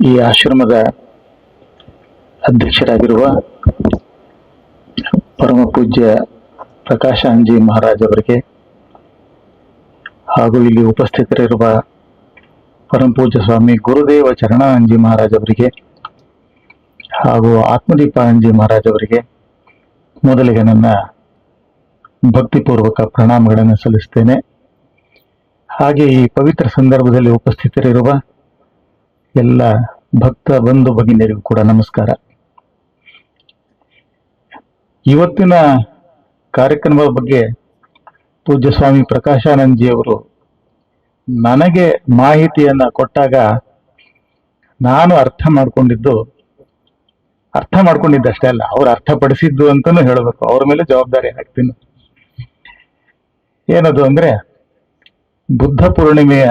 ಈ ಆಶ್ರಮದ ಅಧ್ಯಕ್ಷರಾಗಿರುವ ಪರಮ ಪೂಜ್ಯ ಪ್ರಕಾಶ ಅಂಜಿ ಮಹಾರಾಜ್ ಅವರಿಗೆ ಹಾಗೂ ಇಲ್ಲಿ ಉಪಸ್ಥಿತರಿರುವ ಪರಮ ಪೂಜ್ಯ ಸ್ವಾಮಿ ಗುರುದೇವ ಚರಣ ಅಂಜಿ ಮಹಾರಾಜ್ ಅವರಿಗೆ ಹಾಗೂ ಆತ್ಮದೀಪ ಅಂಜಿ ಮಹಾರಾಜ್ ಅವರಿಗೆ ಮೊದಲಿಗೆ ನನ್ನ ಭಕ್ತಿಪೂರ್ವಕ ಪ್ರಣಾಮಗಳನ್ನು ಸಲ್ಲಿಸ್ತೇನೆ ಹಾಗೆ ಈ ಪವಿತ್ರ ಸಂದರ್ಭದಲ್ಲಿ ಉಪಸ್ಥಿತರಿರುವ ಎಲ್ಲ ಭಕ್ತ ಬಂಧು ಭಗಿನಿಯರಿಗೂ ಕೂಡ ನಮಸ್ಕಾರ. ಇವತ್ತಿನ ಕಾರ್ಯಕ್ರಮದ ಬಗ್ಗೆ ಪೂಜ್ಯ ಸ್ವಾಮಿ ಪ್ರಕಾಶಾನಂದಜಿಯವರು ನನಗೆ ಮಾಹಿತಿಯನ್ನ ಕೊಟ್ಟಾಗ ನಾನು ಅರ್ಥ ಮಾಡ್ಕೊಂಡಿದ್ದು, ಅರ್ಥ ಮಾಡ್ಕೊಂಡಿದ್ದಷ್ಟೇ ಅಲ್ಲ, ಅವ್ರು ಅರ್ಥಪಡಿಸಿದ್ದು ಅಂತಲೂ ಹೇಳಬೇಕು, ಅವ್ರ ಮೇಲೆ ಜವಾಬ್ದಾರಿ ಹಾಕ್ತೀನಿ. ಏನದು ಅಂದ್ರೆ ಬುದ್ಧ ಪೂರ್ಣಿಮೆಯ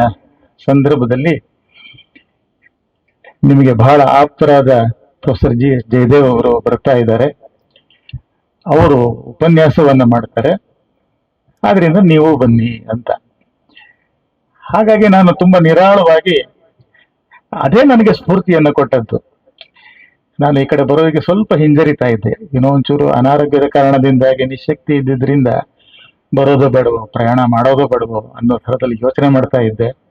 ಸಂದರ್ಭದಲ್ಲಿ ನಿಮಗೆ ಬಹಳ ಆಪ್ತರಾದ ಪ್ರೊಫೆಸರ್ ಜಿ ಜಯದೇವ್ ಅವರು ಬರ್ತಾ ಇದ್ದಾರೆ. ಅವರು ಉಪನ್ಯಾಸವನ್ನು ಮಾಡ್ತಾರೆ. ಆದ್ರಿಂದ ನೀವು ಬನ್ನಿ ಅಂತ. ಹಾಗಾಗಿ ನಾನು ತುಂಬಾ ನಿರಾಳವಾಗಿ ಅದೇ ನನಗೆ ಸ್ಫೂರ್ತಿಯನ್ನು ಕೊಟ್ಟದ್ದು. ನಾನು ಈ ಕಡೆ ಬರೋದಕ್ಕೆ ಸ್ವಲ್ಪ ಹಿಂಜರಿತಾ ಇದ್ದೆ. ಏನೋ ಒಂಚೂರು ಅನಾರೋಗ್ಯದ ಕಾರಣದಿಂದಾಗಿ, ನಿಶಕ್ತಿ ಇದ್ದಿದ್ದರಿಂದ ಬರೋದು ಬೇಡವೋ, ಪ್ರಯಾಣ ಮಾಡೋದು ಬೇಡವೋ ಅನ್ನೋ ಥರದಲ್ಲಿ ಯೋಚನೆ ಮಾಡ್ತಾ ಇದ್ದೆ.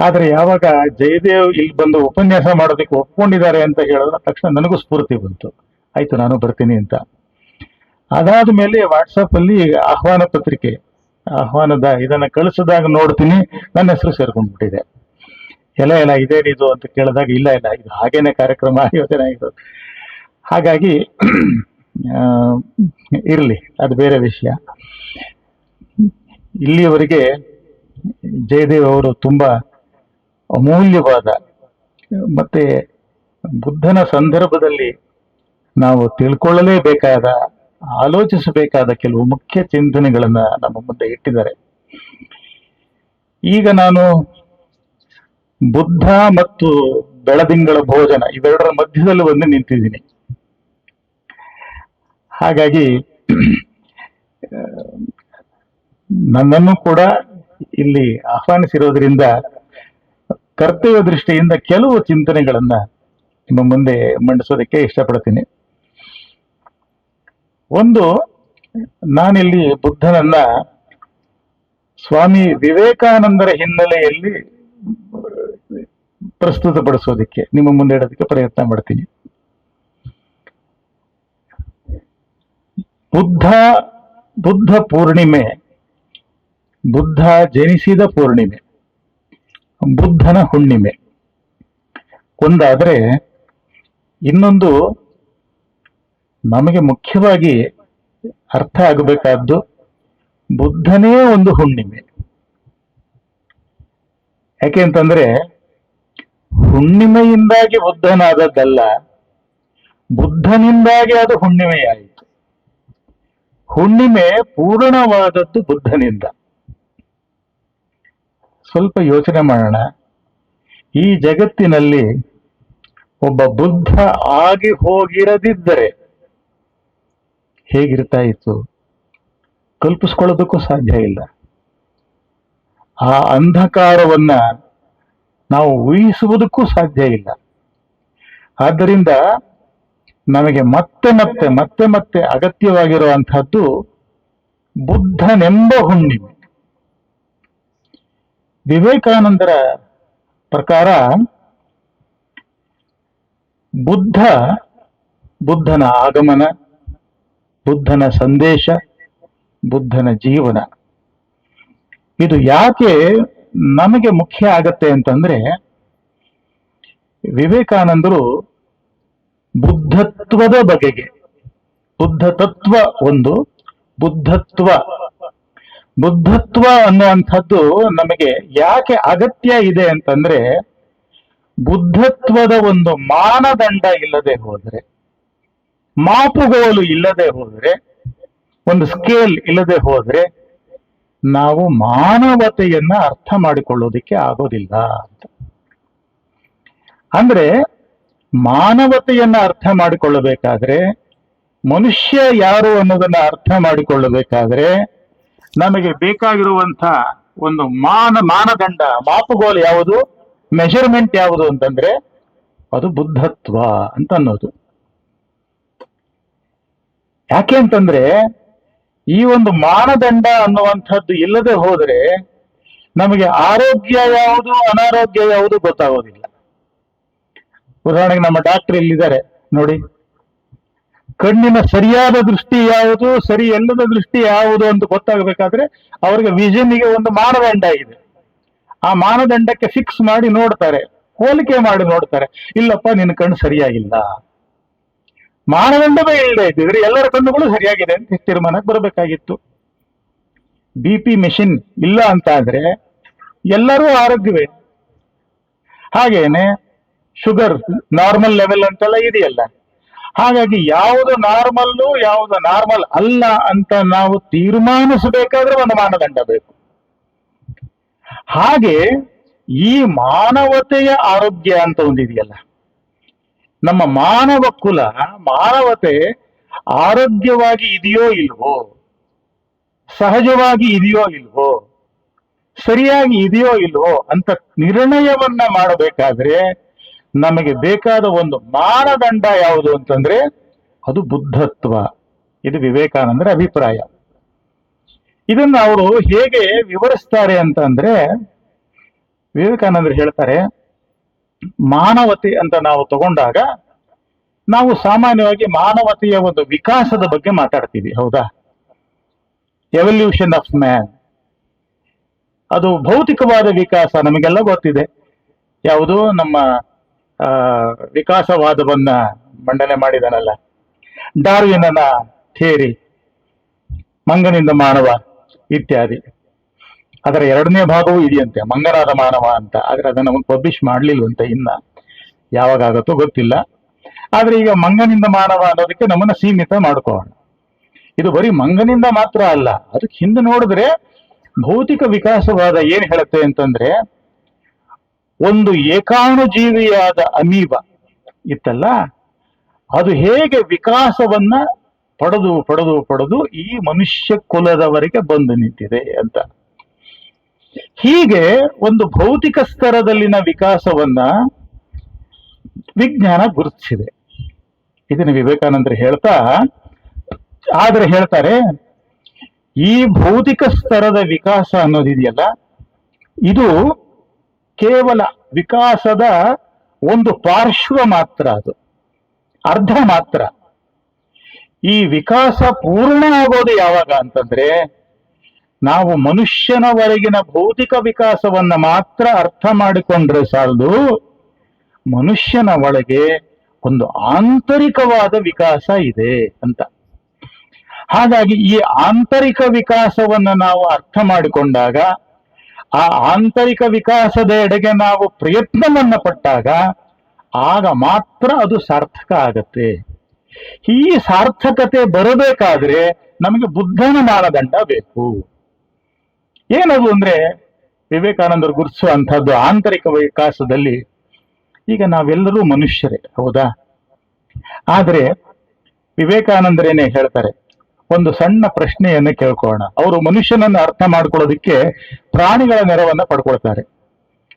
ಆದ್ರೆ ಯಾವಾಗ ಜಯದೇವ್ ಇಲ್ಲಿ ಬಂದು ಉಪನ್ಯಾಸ ಮಾಡೋದಕ್ಕೆ ಒಪ್ಕೊಂಡಿದ್ದಾರೆ ಅಂತ ಹೇಳಿದ್ರೆ ತಕ್ಷಣ ನನಗೂ ಸ್ಫೂರ್ತಿ ಬಂತು. ಆಯ್ತು, ನಾನು ಬರ್ತೀನಿ ಅಂತ. ಅದಾದ ಮೇಲೆ ವಾಟ್ಸಪ್ ಅಲ್ಲಿ ಆಹ್ವಾನ ಪತ್ರಿಕೆ, ಆಹ್ವಾನದ ಇದನ್ನ ಕಳಿಸಿದಾಗ ನೋಡ್ತೀನಿ, ನನ್ನ ಹೆಸರು ಸೇರ್ಕೊಂಡ್ಬಿಟ್ಟಿದೆ. ಎಲ್ಲ ಎಲ್ಲ ಇದೇನಿದು ಅಂತ ಕೇಳಿದಾಗ, ಇಲ್ಲ ಇಲ್ಲ, ಇದು ಹಾಗೇನೆ ಕಾರ್ಯಕ್ರಮ, ಯೋಜನೆ ಆಗಿರೋದು ಹಾಗಾಗಿ ಇರ್ಲಿ, ಅದು ಬೇರೆ ವಿಷಯ. ಇಲ್ಲಿಯವರೆಗೆ ಜಯದೇವ್ ಅವರು ತುಂಬಾ ಅಮೂಲ್ಯವಾದ, ಮತ್ತೆ ಬುದ್ಧನ ಸಂದರ್ಭದಲ್ಲಿ ನಾವು ತಿಳ್ಕೊಳ್ಳಲೇಬೇಕಾದ, ಆಲೋಚಿಸಬೇಕಾದ ಕೆಲವು ಮುಖ್ಯ ಚಿಂತನೆಗಳನ್ನು ನಮ್ಮ ಮುಂದೆ ಇಟ್ಟಿದ್ದಾರೆ. ಈಗ ನಾನು ಬುದ್ಧ ಮತ್ತು ಬೆಳದಿಂಗಳ ಭೋಜನ ಇವೆರಡರ ಮಧ್ಯದಲ್ಲಿ ಬಂದು ನಿಂತಿದ್ದೀನಿ. ಹಾಗಾಗಿ, ನನ್ನನ್ನು ಕೂಡ ಇಲ್ಲಿ ಆಹ್ವಾನಿಸಿರೋದ್ರಿಂದ ಕರ್ತವ್ಯ ದೃಷ್ಟಿಯಿಂದ ಕೆಲವು ಚಿಂತನೆಗಳನ್ನ ನಿಮ್ಮ ಮುಂದೆ ಮಂಡಿಸೋದಕ್ಕೆ ಇಷ್ಟಪಡ್ತೀನಿ. ಒಂದು, ನಾನಿಲ್ಲಿ ಬುದ್ಧನನ್ನ ಸ್ವಾಮಿ ವಿವೇಕಾನಂದರ ಹಿನ್ನೆಲೆಯಲ್ಲಿ ಪ್ರಸ್ತುತಪಡಿಸೋದಕ್ಕೆ ನಿಮ್ಮ ಮುಂದೆ ಇಡೋದಕ್ಕೆ ಪ್ರಯತ್ನ ಮಾಡ್ತೀನಿ. ಬುದ್ಧ ಬುದ್ಧ ಪೂರ್ಣಿಮೆ, ಬುದ್ಧ ಜನಿಸಿದ ಪೂರ್ಣಿಮೆ. ಬುದ್ಧನ ಹುಣ್ಣಿಮೆ. ಒಂದಾದರೆ ಇನ್ನೊಂದು ನಮಗೆ ಮುಖ್ಯವಾಗಿ ಅರ್ಥ ಆಗಬೇಕಾದ್ದು ಬುದ್ಧನೇ ಒಂದು ಹುಣ್ಣಿಮೆ. ಯಾಕೆ ಅಂತಂದ್ರೆ ಹುಣ್ಣಿಮೆಯಿಂದಾಗಿ ಬುದ್ಧನಾದದ್ದಲ್ಲ, ಬುದ್ಧನಿಂದಾಗಿ ಅದು ಹುಣ್ಣಿಮೆಯಾಯಿತು. ಹುಣ್ಣಿಮೆ ಪೂರ್ಣವಾದದ್ದು ಬುದ್ಧನಿಂದ. ಸ್ವಲ್ಪ ಯೋಚನೆ ಮಾಡೋಣ. ಈ ಜಗತ್ತಿನಲ್ಲಿ ಒಬ್ಬ ಬುದ್ಧ ಆಗಿ ಹೋಗಿರದಿದ್ದರೆ ಹೇಗಿರ್ತಾ ಇತ್ತು? ಕಲ್ಪಿಸ್ಕೊಳ್ಳೋದಕ್ಕೂ ಸಾಧ್ಯ ಇಲ್ಲ. ಆ ಅಂಧಕಾರವನ್ನ ನಾವು ಊಹಿಸುವುದಕ್ಕೂ ಸಾಧ್ಯ ಇಲ್ಲ. ಆದ್ದರಿಂದ ನಮಗೆ ಮತ್ತೆ ಮತ್ತೆ ಮತ್ತೆ ಮತ್ತೆ ಅಗತ್ಯವಾಗಿರುವಂತಹದ್ದು ಬುದ್ಧನೆಂಬ ಹುಣ್ಣಿಮೆ. ವಿವೇಕಾನಂದರ ಪ್ರಕಾರ ಬುದ್ಧ, ಬುದ್ಧನ ಆಗಮನ, ಬುದ್ಧನ ಸಂದೇಶ, ಬುದ್ಧನ ಜೀವನ. ಇದು ಯಾಕೆ ನಮಗೆ ಮುಖ್ಯ ಆಗತ್ತೆ ಅಂತಂದ್ರೆ ವಿವೇಕಾನಂದರು ಬುದ್ಧತ್ವದ ಬಗೆಗೆ ಬುದ್ಧ ತತ್ವ ಒಂದು, ಬುದ್ಧತ್ವ ಬುದ್ಧತ್ವ ಅನ್ನುವಂಥದ್ದು ನಮಗೆ ಯಾಕೆ ಅಗತ್ಯ ಇದೆ ಅಂತಂದ್ರೆ ಬುದ್ಧತ್ವದ ಒಂದು ಮಾನದಂಡ ಇಲ್ಲದೆ ಹೋದ್ರೆ, ಮಾಪುಗೋಲು ಇಲ್ಲದೆ ಹೋದ್ರೆ, ಒಂದು ಸ್ಕೇಲ್ ಇಲ್ಲದೆ ಹೋದ್ರೆ ನಾವು ಮಾನವತೆಯನ್ನ ಅರ್ಥ ಮಾಡಿಕೊಳ್ಳೋದಿಕ್ಕೆ ಆಗೋದಿಲ್ಲ ಅಂತ. ಅಂದ್ರೆ ಮಾನವತೆಯನ್ನ ಅರ್ಥ ಮಾಡಿಕೊಳ್ಳಬೇಕಾದ್ರೆ ಮನುಷ್ಯ ಯಾರು ಅನ್ನೋದನ್ನ ಅರ್ಥ ಮಾಡಿಕೊಳ್ಳಬೇಕಾದ್ರೆ ನಮಗೆ ಬೇಕಾಗಿರುವಂತ ಒಂದು ಮಾನ, ಮಾನದಂಡ, ಮಾಪುಗೋಲು ಯಾವುದು? ಮೆಷರ್ಮೆಂಟ್ ಯಾವುದು ಅಂತಂದ್ರೆ ಅದು ಬುದ್ಧತ್ವ ಅಂತ ಅನ್ನೋದು. ಯಾಕೆ ಅಂತಂದ್ರೆ ಈ ಒಂದು ಮಾನದಂಡ ಅನ್ನುವಂಥದ್ದು ಇಲ್ಲದೆ ಹೋದರೆ ನಮಗೆ ಆರೋಗ್ಯ ಯಾವುದು, ಅನಾರೋಗ್ಯ ಯಾವುದು ಗೊತ್ತಾಗೋದಿಲ್ಲ. ಉದಾಹರಣೆಗೆ ನಮ್ಮ ಡಾಕ್ಟರ್ ಇಲ್ಲಿದ್ದಾರೆ ನೋಡಿ. ಕಣ್ಣಿನ ಸರಿಯಾದ ದೃಷ್ಟಿ ಯಾವುದು, ಸರಿ ಎಲ್ಲದ ದೃಷ್ಟಿ ಯಾವುದು ಅಂತ ಗೊತ್ತಾಗಬೇಕಾದ್ರೆ ಅವರಿಗೆ ವಿಷನ್ಗೆ ಒಂದು ಮಾನದಂಡ ಇದೆ. ಆ ಮಾನದಂಡಕ್ಕೆ ಫಿಕ್ಸ್ ಮಾಡಿ ನೋಡ್ತಾರೆ, ಹೋಲಿಕೆ ಮಾಡಿ ನೋಡ್ತಾರೆ. ಇಲ್ಲಪ್ಪ, ನಿನ್ನ ಕಣ್ಣು ಸರಿಯಾಗಿಲ್ಲ. ಮಾನದಂಡವೇ ಇಲ್ಲದೆ ಇದ್ದಿದ್ರೆ ಎಲ್ಲರ ಕಣ್ಣುಗಳು ಸರಿಯಾಗಿದೆ ಅಂತ ತೀರ್ಮಾನಕ್ಕೆ ಬರಬೇಕಾಗಿತ್ತು. ಬಿ ಪಿ ಮೆಷಿನ್ ಇಲ್ಲ ಅಂತ ಆದ್ರೆ ಎಲ್ಲರೂ ಆರೋಗ್ಯವೇ? ಹಾಗೇನೆ ಶುಗರ್ ನಾರ್ಮಲ್ ಲೆವೆಲ್ ಅಂತೆಲ್ಲ ಇದೆಯಲ್ಲ. ಹಾಗಾಗಿ ಯಾವುದು ನಾರ್ಮಲ್ಲು, ಯಾವುದು ನಾರ್ಮಲ್ ಅಲ್ಲ ಅಂತ ನಾವು ತೀರ್ಮಾನಿಸಬೇಕಾದ್ರೆ ಒಂದು ಮಾನದಂಡ ಬೇಕು. ಹಾಗೆ ಈ ಮಾನವತೆಯ ಆರೋಗ್ಯ ಅಂತ ಒಂದಿದೆಯಲ್ಲ ನಮ್ಮ ಮಾನವ ಕುಲ, ಮಾನವತೆ ಆರೋಗ್ಯವಾಗಿ ಇದೆಯೋ ಇಲ್ವೋ, ಸಹಜವಾಗಿ ಇದೆಯೋ ಇಲ್ವೋ, ಸರಿಯಾಗಿ ಇದೆಯೋ ಇಲ್ವೋ ಅಂತ ನಿರ್ಣಯವನ್ನ ಮಾಡಬೇಕಾದ್ರೆ ನಮಗೆ ಬೇಕಾದ ಒಂದು ಮಾನದಂಡ ಯಾವುದು ಅಂತಂದ್ರೆ ಅದು ಬುದ್ಧತ್ವ. ಇದು ವಿವೇಕಾನಂದರ ಅಭಿಪ್ರಾಯ. ಇದನ್ನ ಅವರು ಹೇಗೆ ವಿವರಿಸ್ತಾರೆ ಅಂತ ಅಂದ್ರೆ ವಿವೇಕಾನಂದರು ಹೇಳ್ತಾರೆ, ಮಾನವತೆ ಅಂತ ನಾವು ತಗೊಂಡಾಗ ನಾವು ಸಾಮಾನ್ಯವಾಗಿ ಮಾನವತೆಯ ಒಂದು ವಿಕಾಸದ ಬಗ್ಗೆ ಮಾತಾಡ್ತೀವಿ, ಹೌದಾ? ಎವಲ್ಯೂಷನ್ ಆಫ್ ಮ್ಯಾನ್ ಅದು ಭೌತಿಕವಾದ ವಿಕಾಸ ನಮಗೆಲ್ಲ ಗೊತ್ತಿದೆ. ಯಾವುದು? ನಮ್ಮ ವಿಕಾಸವಾದವನ್ನ ಮಂಡನೆ ಮಾಡಿದನಲ್ಲ. ಡಾರ್ವಿನನ ಥಿಯರಿ, ಮಂಗನಿಂದ ಮಾನವ ಇತ್ಯಾದಿ. ಅದರ ಎರಡನೇ ಭಾಗವೂ ಇದೆಯಂತೆ, ಮಂಗನಾದ ಮಾನವ ಅಂತ. ಆದ್ರೆ ಅದನ್ನು ಪಬ್ಲಿಷ್ ಮಾಡಲಿಲ್ವಂತೆ ಇನ್ನ. ಯಾವಾಗ ಗೊತ್ತಿಲ್ಲ. ಆದರೆ ಈಗ ಮಂಗನಿಂದ ಮಾನವ ಅನ್ನೋದಕ್ಕೆ ನಮ್ಮನ್ನು ಸೀಮಿತ ಮಾಡ್ಕೋಣ ಇದು ಬರೀ ಮಂಗನಿಂದ ಮಾತ್ರ ಅಲ್ಲ, ಅದಕ್ಕೆ ಹಿಂದೆ ನೋಡಿದ್ರೆ ಭೌತಿಕ ವಿಕಾಸವಾದ ಏನು ಹೇಳುತ್ತೆ ಅಂತಂದ್ರೆ ಒಂದು ಏಕಾಣುಜೀವಿಯಾದ ಅಮೀಬ ಇತ್ತಲ್ಲ, ಅದು ಹೇಗೆ ವಿಕಾಸವನ್ನ ಪಡೆದು ಪಡೆದು ಪಡೆದು ಈ ಮನುಷ್ಯ ಕುಲದವರೆಗೆ ಬಂದು ನಿಂತಿದೆ ಅಂತ. ಹೀಗೆ ಒಂದು ಭೌತಿಕ ಸ್ತರದಲ್ಲಿನ ವಿಕಾಸವನ್ನ ವಿಜ್ಞಾನ ಗುರುತಿಸಿದೆ. ಇದನ್ನು ವಿವೇಕಾನಂದರು ಹೇಳ್ತಾ, ಆದ್ರೆ ಹೇಳ್ತಾರೆ, ಈ ಭೌತಿಕ ಸ್ತರದ ವಿಕಾಸ ಅನ್ನೋದಿದೆಯಲ್ಲ, ಇದು ಕೇವಲ ವಿಕಾಸದ ಒಂದು ಪಾರ್ಶ್ವ ಮಾತ್ರ ಅದು, ಅರ್ಧ ಮಾತ್ರ. ಈ ವಿಕಾಸ ಪೂರ್ಣ ಆಗೋದು ಯಾವಾಗ ಅಂತಂದ್ರೆ, ನಾವು ಮನುಷ್ಯನವರೆಗಿನ ಭೌತಿಕ ವಿಕಾಸವನ್ನ ಮಾತ್ರ ಅರ್ಥ ಮಾಡಿಕೊಂಡ್ರೆ ಸಾಲದು, ಮನುಷ್ಯನ ಒಳಗೆ ಒಂದು ಆಂತರಿಕವಾದ ವಿಕಾಸ ಇದೆ ಅಂತ. ಹಾಗಾಗಿ ಈ ಆಂತರಿಕ ವಿಕಾಸವನ್ನ ನಾವು ಅರ್ಥ ಮಾಡಿಕೊಂಡಾಗ ಆ ಆಂತರಿಕ ವಿಕಾಸದ ಎಡೆಗೆ ನಾವು ಪ್ರಯತ್ನವನ್ನು ಪಟ್ಟಾಗ ಆಗ ಮಾತ್ರ ಅದು ಸಾರ್ಥಕ ಆಗತ್ತೆ. ಈ ಸಾರ್ಥಕತೆ ಬರಬೇಕಾದ್ರೆ ನಮಗೆ ಬುದ್ಧನ ಮಾನದಂಡ ಬೇಕು. ಏನದು ಅಂದ್ರೆ ವಿವೇಕಾನಂದರು ಗುರುತಿಸುವಂತಹದ್ದು ಆಂತರಿಕ ವಿಕಾಸದಲ್ಲಿ ಈಗ ನಾವೆಲ್ಲರೂ ಮನುಷ್ಯರೇ, ಹೌದಾ? ಆದರೆ ವಿವೇಕಾನಂದರೇನೆ ಹೇಳ್ತಾರೆ ಒಂದು ಸಣ್ಣ ಪ್ರಶ್ನೆಯನ್ನ ಕೇಳ್ಕೊಳ್ಳೋಣ. ಅವರು ಮನುಷ್ಯನನ್ನ ಅರ್ಥ ಮಾಡ್ಕೊಳ್ಳೋದಕ್ಕೆ ಪ್ರಾಣಿಗಳ ನೆರವನ್ನ ಪಡ್ಕೊಳ್ತಾರೆ.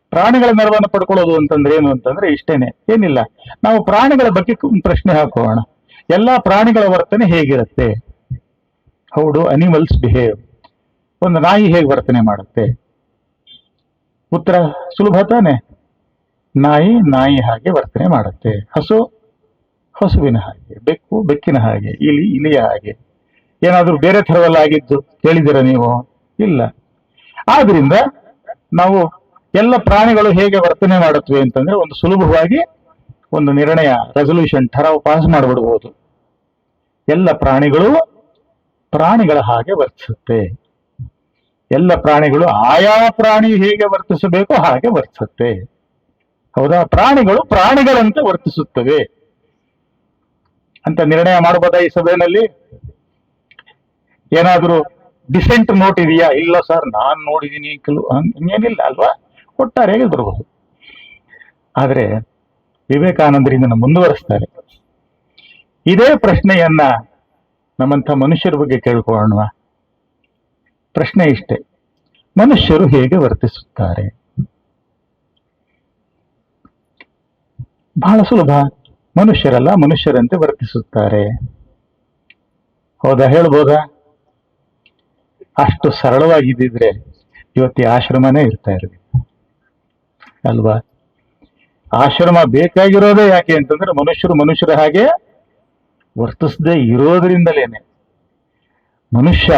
ಪ್ರಾಣಿಗಳ ನೆರವನ್ನು ಪಡ್ಕೊಳ್ಳೋದು ಅಂತಂದ್ರೆ ಏನು ಅಂತಂದ್ರೆ ಇಷ್ಟೇನೆ, ಏನಿಲ್ಲ. ನಾವು ಪ್ರಾಣಿಗಳ ಬಗ್ಗೆ ಪ್ರಶ್ನೆ ಹಾಕೋಣ. ಎಲ್ಲಾ ಪ್ರಾಣಿಗಳ ವರ್ತನೆ ಹೇಗಿರುತ್ತೆ? ಹೌದು ಅನಿಮಲ್ಸ್ ಬಿಹೇವ್ ಒಂದು ನಾಯಿ ಹೇಗೆ ವರ್ತನೆ ಮಾಡುತ್ತೆ? ಉತ್ತರ ಸುಲಭ ತಾನೆ. ನಾಯಿ ನಾಯಿ ಹಾಗೆ ವರ್ತನೆ ಮಾಡುತ್ತೆ. ಹಸು ಹಸುವಿನ ಹಾಗೆ, ಬೆಕ್ಕು ಬೆಕ್ಕಿನ ಹಾಗೆ, ಇಲಿ ಇಲಿಯ ಹಾಗೆ. ಏನಾದ್ರೂ ಬೇರೆ ಥರವಲ್ಲಾಗಿದ್ದು ಕೇಳಿದ್ದೀರಾ ನೀವು? ಇಲ್ಲ. ಆದ್ರಿಂದ ನಾವು ಎಲ್ಲ ಪ್ರಾಣಿಗಳು ಹೇಗೆ ವರ್ತನೆ ಮಾಡುತ್ತವೆ ಅಂತಂದ್ರೆ ಒಂದು ಸುಲಭವಾಗಿ ಒಂದು ನಿರ್ಣಯ ರೆಸೊಲ್ಯೂಷನ್ ಠರಾವ್ ಪಾಸ್ ಮಾಡಿಬಿಡ್ಬೋದು. ಎಲ್ಲ ಪ್ರಾಣಿಗಳು ಪ್ರಾಣಿಗಳ ಹಾಗೆ ವರ್ತಿಸುತ್ತೆ. ಎಲ್ಲ ಪ್ರಾಣಿಗಳು ಆಯಾ ಪ್ರಾಣಿ ಹೇಗೆ ವರ್ತಿಸಬೇಕು ಹಾಗೆ ವರ್ತಿಸುತ್ತೆ. ಹೌದಾ? ಪ್ರಾಣಿಗಳು ಪ್ರಾಣಿಗಳಂತೆ ವರ್ತಿಸುತ್ತವೆ. ಅಂತ ನಿರ್ಣಯ ಮಾಡಬಹುದಾ ಈ ಸಭೆಯಲ್ಲಿ? ಏನಾದ್ರೂ ಡಿಸೆಂಟ್ ನೋಟ್ ಇದೆಯಾ? ಇಲ್ಲ ಸರ್ ನಾನ್ ನೋಡಿದೀನಿ ಕೆಲವು ಹಂಗ್- ಹಂಗೇನಿಲ್ಲ ಅಲ್ವಾ? ಒಟ್ಟಾರೆಯಾಗಿ ಬರಬಹುದು ಆದರೆ ವಿವೇಕಾನಂದರಿಂದ ಮುಂದುವರಿಸ್ತಾರೆ. ಇದೇ ಪ್ರಶ್ನೆಯನ್ನ ನಮ್ಮಂಥ ಮನುಷ್ಯರ ಬಗ್ಗೆ ಕೇಳ್ಕೊಳ್ಳೋಣ. ಪ್ರಶ್ನೆ ಇಷ್ಟೇ. ಮನುಷ್ಯರು ಹೇಗೆ ವರ್ತಿಸುತ್ತಾರೆ? ಬಹಳ ಸುಲಭ. ಮನುಷ್ಯರಲ್ಲ, ಮನುಷ್ಯರಂತೆ ವರ್ತಿಸುತ್ತಾರೆ. ಹೌದಾ? ಹೇಳ್ಬೋದಾ? ಅಷ್ಟು ಸರಳವಾಗಿದ್ದಿದ್ರೆ ಇವತ್ತು ಆಶ್ರಮನೇ ಇರ್ತಾ ಇರಲಿ. ಅಲ್ವಾ? ಆಶ್ರಮ ಬೇಕಾಗಿರೋದೇ ಯಾಕೆ ಅಂತಂದ್ರೆ ಮನುಷ್ಯರು ಮನುಷ್ಯರ ಹಾಗೆ ವರ್ತಿಸದೇ ಇರೋದ್ರಿಂದಲೇನೆ. ಮನುಷ್ಯ